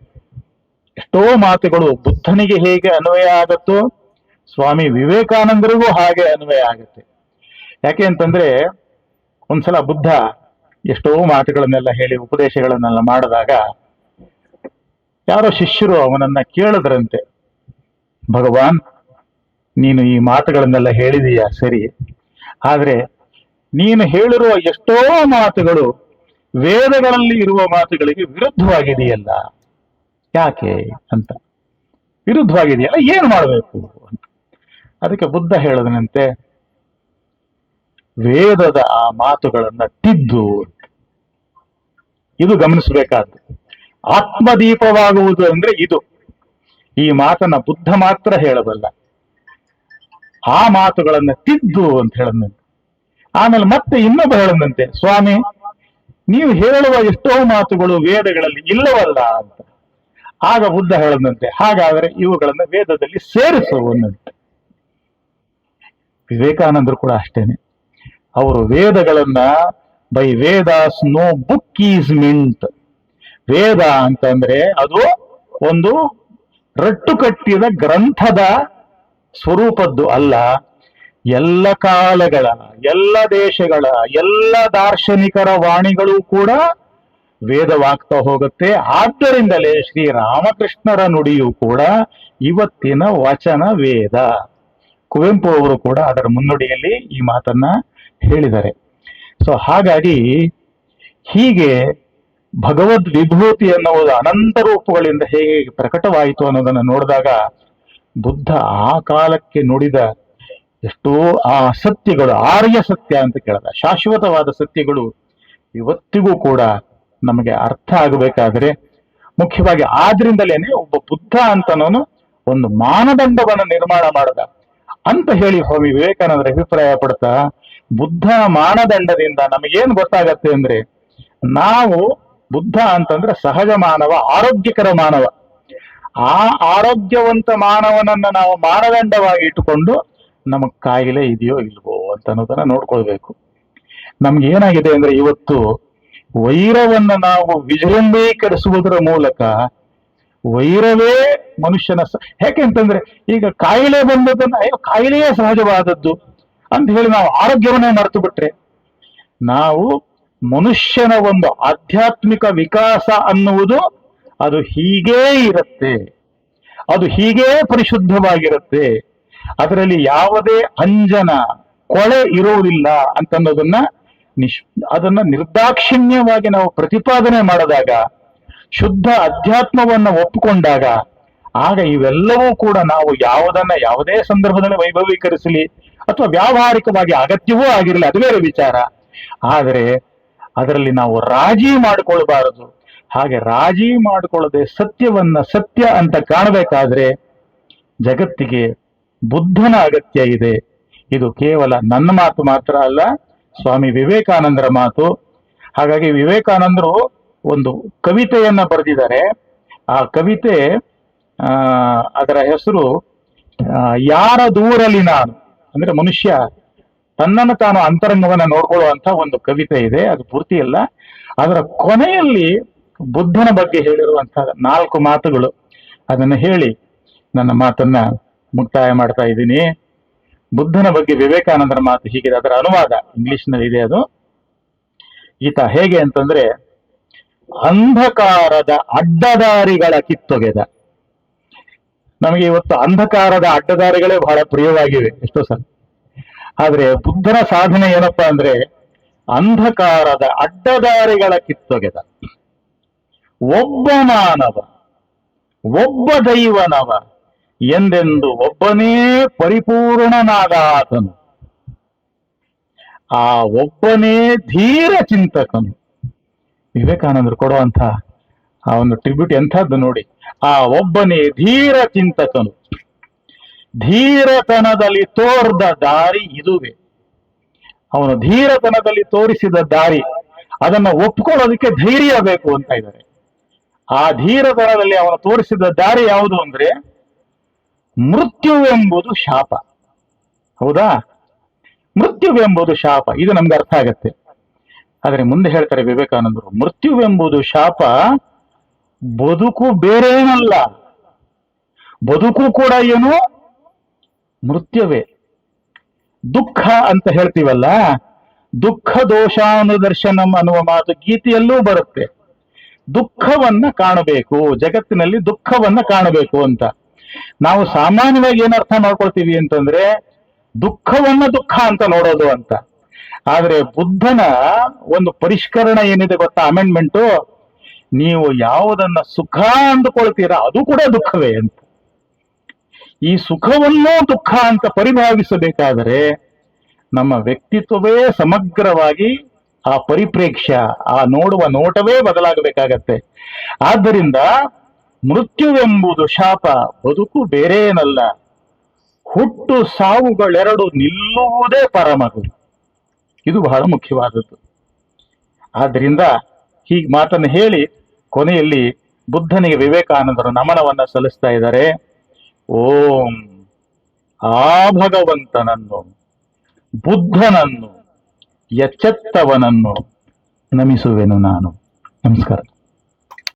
ಎಷ್ಟೋ ಮಾತುಗಳು ಬುದ್ಧನಿಗೆ ಹೇಗೆ ಅನ್ವಯ ಆಗತ್ತೋ ಸ್ವಾಮಿ ವಿವೇಕಾನಂದರಿಗೂ ಹಾಗೆ ಅನ್ವಯ ಆಗುತ್ತೆ. ಯಾಕೆ ಅಂತಂದ್ರೆ ಒಂದ್ಸಲ ಬುದ್ಧ ಎಷ್ಟೋ ಮಾತುಗಳನ್ನೆಲ್ಲ ಹೇಳಿ, ಉಪದೇಶಗಳನ್ನೆಲ್ಲ ಮಾಡಿದಾಗ ಯಾರೋ ಶಿಷ್ಯರು ಅವನನ್ನ ಕೇಳಿದ್ರಂತೆ, ಭಗವಾನ್, ನೀನು ಈ ಮಾತುಗಳನ್ನೆಲ್ಲ ಹೇಳಿದೀಯ? ಸರಿ. ಆದ್ರೆ ನೀನು ಹೇಳಿರುವ ಎಷ್ಟೋ ಮಾತುಗಳು ವೇದಗಳಲ್ಲಿ ಇರುವ ಮಾತುಗಳಿಗೆ ವಿರುದ್ಧವಾಗಿದೆಯಲ್ಲ. ಯಾಕೆ ಅಂತ. ವಿರುದ್ಧವಾಗಿದೆಯಲ್ಲ, ಏನು ಮಾಡಬೇಕು ಅಂತ. ಅದಕ್ಕೆ ಬುದ್ಧ ಹೇಳದನಂತೆ, ವೇದದ ಆ ಮಾತುಗಳನ್ನ ತಿದ್ದು ಇದು ಗಮನಿಸಬೇಕಾದ್ದು. ಆತ್ಮದೀಪವಾಗುವುದು ಅಂದ್ರೆ ಇದು. ಈ ಮಾತನ್ನ ಬುದ್ಧ ಮಾತ್ರ ಹೇಳಬಲ್ಲ. ಆ ಮಾತುಗಳನ್ನ ತಿದ್ದು ಅಂತ ಹೇಳದಂತೆ ಆಮೇಲೆ ಮತ್ತೆ ಇನ್ನೊಬ್ಬ ಹೇಳದಂತೆ ಸ್ವಾಮಿ, ನೀವು ಹೇಳುವ ಎಷ್ಟೋ ಮಾತುಗಳು ವೇದಗಳಲ್ಲಿ ಇಲ್ಲವಲ್ಲ ಅಂತ. ಆಗ ಬುದ್ಧ ಹೇಳದಂತೆ, ಹಾಗಾದರೆ ಇವುಗಳನ್ನು ವೇದದಲ್ಲಿ ಸೇರಿಸುವಂತೆ ವಿವೇಕಾನಂದರು ಕೂಡ ಅಷ್ಟೇನೆ. ಅವರು ವೇದಗಳನ್ನ, by Vedas no book is meant Veda ಅಂತಂದ್ರೆ ಅದು ಒಂದು ರಟ್ಟು ಕಟ್ಟಿದ ಗ್ರಂಥದ ಸ್ವರೂಪದ್ದು ಅಲ್ಲ. ಎಲ್ಲ ಕಾಲಗಳ, ಎಲ್ಲ ದೇಶಗಳ, ಎಲ್ಲ ದಾರ್ಶನಿಕರ ವಾಣಿಗಳು ಕೂಡ ವೇದವಾಗ್ತಾ ಹೋಗುತ್ತೆ. ಆದ್ದರಿಂದಲೇ ಶ್ರೀ ರಾಮಕೃಷ್ಣರ ನುಡಿಯು ಕೂಡ ಇವತ್ತಿನ ವಚನ ವೇದ. ಕುವೆಂಪು ಅವರು ಕೂಡ ಅದರ ಮುನ್ನುಡಿಯಲ್ಲಿ ಈ ಮಾತನ್ನ ಹೇಳಿದ್ದಾರೆ. ಸೊ ಹಾಗಾಗಿ ಹೀಗೆ ಭಗವದ್ ವಿಭೂತಿ ಅನ್ನುವುದು ಅನಂತ ರೂಪಗಳಿಂದ ಹೇಗೆ ಪ್ರಕಟವಾಯಿತು ಅನ್ನೋದನ್ನು ನೋಡಿದಾಗ ಬುದ್ಧ ಆ ಕಾಲಕ್ಕೆ ನುಡಿದ ಎಷ್ಟೋ ಆ ಸತ್ಯಗಳು, ಆರ್ಯ ಸತ್ಯ ಅಂತ ಕೇಳದ. ಶಾಶ್ವತವಾದ ಸತ್ಯಗಳು ಇವತ್ತಿಗೂ ಕೂಡ ನಮಗೆ ಅರ್ಥ ಆಗಬೇಕಾದ್ರೆ ಮುಖ್ಯವಾಗಿ ಆದ್ರಿಂದಲೇನೆ ಒಬ್ಬ ಬುದ್ಧ ಅಂತನೋನು ಒಂದು ಮಾನದಂಡವನ್ನು ನಿರ್ಮಾಣ ಮಾಡದ. ಅಂತ ಹೇಳಿ ಸ್ವಾಮಿ ವಿವೇಕಾನಂದರ ಅಭಿಪ್ರಾಯ ಪಡ್ತಾ, ಬುದ್ಧ ಮಾನದಂಡದಿಂದ ನಮಗೇನು ಗೊತ್ತಾಗತ್ತೆ ಅಂದ್ರೆ ನಾವು ಬುದ್ಧ ಅಂತಂದ್ರೆ ಸಹಜ ಮಾನವ, ಆರೋಗ್ಯಕರ ಮಾನವ. ಆ ಆರೋಗ್ಯವಂತ ಮಾನವನನ್ನ ನಾವು ಮಾನದಂಡವಾಗಿ ಇಟ್ಟುಕೊಂಡು ನಮಗ್ ಕಾಯಿಲೆ ಇದೆಯೋ ಇಲ್ವೋ ಅಂತ ಅನ್ನೋದನ್ನ ನೋಡ್ಕೊಳ್ಬೇಕು. ನಮ್ಗೆ ಏನಾಗಿದೆ ಅಂದ್ರೆ ಇವತ್ತು ವೈರವನ್ನ ನಾವು ವಿಜೃಂಭೀಕರಿಸುವುದರ ಮೂಲಕ ವೈರವೇ ಮನುಷ್ಯನ ಯಾಕೆಂತಂದ್ರೆ ಈಗ ಕಾಯಿಲೆ ಬಂದದನ್ನ ಅಯ್ಯೋ, ಕಾಯಿಲೆಯೇ ಸಹಜವಾದದ್ದು ಅಂತ ಹೇಳಿ ನಾವು ಆರೋಗ್ಯವನ್ನೇ ಮರೆತು ಬಿಟ್ರೆ ನಾವು ಮನುಷ್ಯನ ಒಂದು ಆಧ್ಯಾತ್ಮಿಕ ವಿಕಾಸ ಅನ್ನುವುದು ಅದು ಹೀಗೇ ಇರುತ್ತೆ. ಅದು ಹೀಗೇ ಪರಿಶುದ್ಧವಾಗಿರುತ್ತೆ. ಅದರಲ್ಲಿ ಯಾವುದೇ ಅಂಜನ, ಕೊಳೆ ಇರುವುದಿಲ್ಲ ಅಂತನ್ನೋದನ್ನ ನಿಶ್ ಅದನ್ನ ನಿರ್ದಾಕ್ಷಿಣ್ಯವಾಗಿ ನಾವು ಪ್ರತಿಪಾದನೆ ಮಾಡಿದಾಗ, ಶುದ್ಧ ಅಧ್ಯಾತ್ಮವನ್ನ ಒಪ್ಪಿಕೊಂಡಾಗ, ಆಗ ಇವೆಲ್ಲವೂ ಕೂಡ ನಾವು ಯಾವುದನ್ನ ಯಾವುದೇ ಸಂದರ್ಭದಲ್ಲಿ ವೈಭವೀಕರಿಸಲಿ ಅಥವಾ ವ್ಯಾವಹಾರಿಕವಾಗಿ ಅಗತ್ಯವೂ ಆಗಿರಲಿ, ಅದು ಬೇರೆ ವಿಚಾರ. ಆದರೆ ಅದರಲ್ಲಿ ನಾವು ರಾಜಿ ಮಾಡಿಕೊಳ್ಬಾರದು. ಹಾಗೆ ರಾಜಿ ಮಾಡಿಕೊಳ್ಳದೆ ಸತ್ಯವನ್ನ ಸತ್ಯ ಅಂತ ಕಾಣಬೇಕಾದ್ರೆ ಜಗತ್ತಿಗೆ ಬುದ್ಧನ ಅಗತ್ಯ ಇದೆ. ಇದು ಕೇವಲ ನನ್ನ ಮಾತು ಮಾತ್ರ ಅಲ್ಲ ಸ್ವಾಮಿ ವಿವೇಕಾನಂದರ ಮಾತು. ಹಾಗಾಗಿ ವಿವೇಕಾನಂದರು ಒಂದು ಕವಿತೆಯನ್ನ ಬರೆದಿದ್ದಾರೆ. ಆ ಕವಿತೆ ಅದರ ಹೆಸರು ಯಾರ ದೂರಲಿ ನಾನು. ಅಂದ್ರೆ ಮನುಷ್ಯ ತನ್ನನ್ನು ತಾನು ಅಂತರಂಗವನ್ನ ನೋಡ್ಕೊಳ್ಳುವಂತ ಒಂದು ಕವಿತೆ ಇದೆ. ಅದು ಪೂರ್ತಿ ಅಲ್ಲ. ಅದರ ಕೊನೆಯಲ್ಲಿ ಬುದ್ಧನ ಬಗ್ಗೆ ಹೇಳಿರುವಂತಹ ನಾಲ್ಕು ಮಾತುಗಳು. ಅದನ್ನು ಹೇಳಿ ನನ್ನ ಮಾತನ್ನ ಮುಕ್ತಾಯ ಮಾಡ್ತಾ ಇದ್ದೀನಿ. ಬುದ್ಧನ ಬಗ್ಗೆ ವಿವೇಕಾನಂದರ ಮಾತು ಹೀಗಿದೆ, ಅದರ ಅನುವಾದ ಇಂಗ್ಲಿಷ್ನಲ್ಲಿ ಇದೆ ಅದು. ಈತ ಹೇಗೆ ಅಂತಂದ್ರೆ, ಅಂಧಕಾರದ ಅಡ್ಡದಾರಿಗಳ ಕಿತ್ತೊಗೆದ. ನಮಗೆ ಇವತ್ತು ಅಂಧಕಾರದ ಅಡ್ಡದಾರಿಗಳೇ ಬಹಳ ಪ್ರಿಯವಾಗಿವೆ, ಎಷ್ಟೋ ಸರ್ ಆದ್ರೆ ಬುದ್ಧನ ಸಾಧನೆ ಏನಪ್ಪಾ ಅಂದ್ರೆ, ಅಂಧಕಾರದ ಅಡ್ಡದಾರಿಗಳ ಕಿತ್ತೊಗೆದ. ಒಬ್ಬ ಮಾನವ, ಒಬ್ಬ ದೈವನವ ಎಂದೆಂದು ಒಬ್ಬನೇ ಪರಿಪೂರ್ಣನಾದ ಆತನು ಆ ಒಬ್ಬನೇ ಧೀರ ಚಿಂತಕನು. ವಿವೇಕಾನಂದರು ಕೊಡುವಂತ ಆ ಒಂದು ಟ್ರಿಬ್ಯೂಟ್ ಎಂಥದ್ದು ನೋಡಿ. ಆ ಒಬ್ಬನೇ ಧೀರ ಚಿಂತಕನು. ಧೀರತನದಲ್ಲಿ ತೋರ್ದ ದಾರಿ ಇದುವೆ. ಅವನು ಧೀರತನದಲ್ಲಿ ತೋರಿಸಿದ ದಾರಿ, ಅದನ್ನು ಒಪ್ಕೊಳ್ಳೋದಕ್ಕೆ ಧೈರ್ಯ ಬೇಕು ಅಂತ ಇದ್ದಾರೆ. ಆ ಧೀರತನದಲ್ಲಿ ಅವನು ತೋರಿಸಿದ ದಾರಿ ಯಾವುದು ಅಂದ್ರೆ ಮೃತ್ಯುವೆಂಬುದು ಶಾಪ. ಹೌದಾ? ಮೃತ್ಯುವೆಂಬುದು ಶಾಪ. ಇದು ನಮ್ಗೆ ಅರ್ಥ ಆಗತ್ತೆ. ಆದರೆ ಮುಂದೆ ಹೇಳ್ತಾರೆ ವಿವೇಕಾನಂದರು, ಮೃತ್ಯುವೆಂಬುದು ಶಾಪ ಬದುಕು ಬೇರೇನಲ್ಲ. ಬದುಕು ಕೂಡ ಏನು? ಮೃತ್ಯುವೇ. ದುಃಖ ಅಂತ ಹೇಳ್ತೀವಲ್ಲ, ದುಃಖ ದೋಷಾನುದರ್ಶನಂ ಅನ್ನುವ ಮಾತು ಗೀತೆಯಲ್ಲೂ ಬರುತ್ತೆ. ದುಃಖವನ್ನ ಕಾಣಬೇಕು, ಜಗತ್ತಿನಲ್ಲಿ ದುಃಖವನ್ನ ಕಾಣಬೇಕು ಅಂತ. ನಾವು ಸಾಮಾನ್ಯವಾಗಿ ಏನ್ ಅರ್ಥ ಮಾಡ್ಕೊಳ್ತೀವಿ ಅಂತಂದ್ರೆ ದುಃಖವನ್ನ ದುಃಖ ಅಂತ ನೋಡೋದು ಅಂತ. ಆದ್ರೆ ಬುದ್ಧನ ಒಂದು ಪರಿಷ್ಕರಣ ಏನಿದೆ ಗೊತ್ತಾ? ಅಮೆಂಡ್ಮೆಂಟು ನೀವು ಯಾವುದನ್ನ ಸುಖ ಅಂದುಕೊಳ್ತೀರಾ, ಅದು ಕೂಡ ದುಃಖವೇ ಅಂತ. ಈ ಸುಖವನ್ನೂ ದುಃಖ ಅಂತ ಪರಿಭಾವಿಸಬೇಕಾದರೆ ನಮ್ಮ ವ್ಯಕ್ತಿತ್ವವೇ ಸಮಗ್ರವಾಗಿ ಆ ಪರಿಪ್ರೇಕ್ಷ್ಯ, ಆ ನೋಡುವ ನೋಟವೇ ಬದಲಾಗಬೇಕಾಗತ್ತೆ. ಆದ್ದರಿಂದ ಮೃತ್ಯುವೆಂಬುದು ಶಾಪ ಬದುಕು ಬೇರೇನಲ್ಲ. ಹುಟ್ಟು ಸಾವುಗಳೆರಡು ನಿಲ್ಲುವುದೇ ಪರಮಗು ಇದು ಬಹಳ ಮುಖ್ಯವಾದದ್ದು. ಆದ್ದರಿಂದ ಹೀಗೆ ಮಾತನ್ನು ಹೇಳಿ ಕೊನೆಯಲ್ಲಿ ಬುದ್ಧನಿಗೆ ವಿವೇಕಾನಂದರು ನಮನವನ್ನ ಸಲ್ಲಿಸ್ತಾ ಇದ್ದಾರೆ. ಓಂ ಆ ಭಗವಂತನನ್ನು, ಬುದ್ಧನನ್ನು ಎಚ್ಚೆತ್ತವನನ್ನು ನಮಿಸುವೆನು ನಾನು. ನಮಸ್ಕಾರ.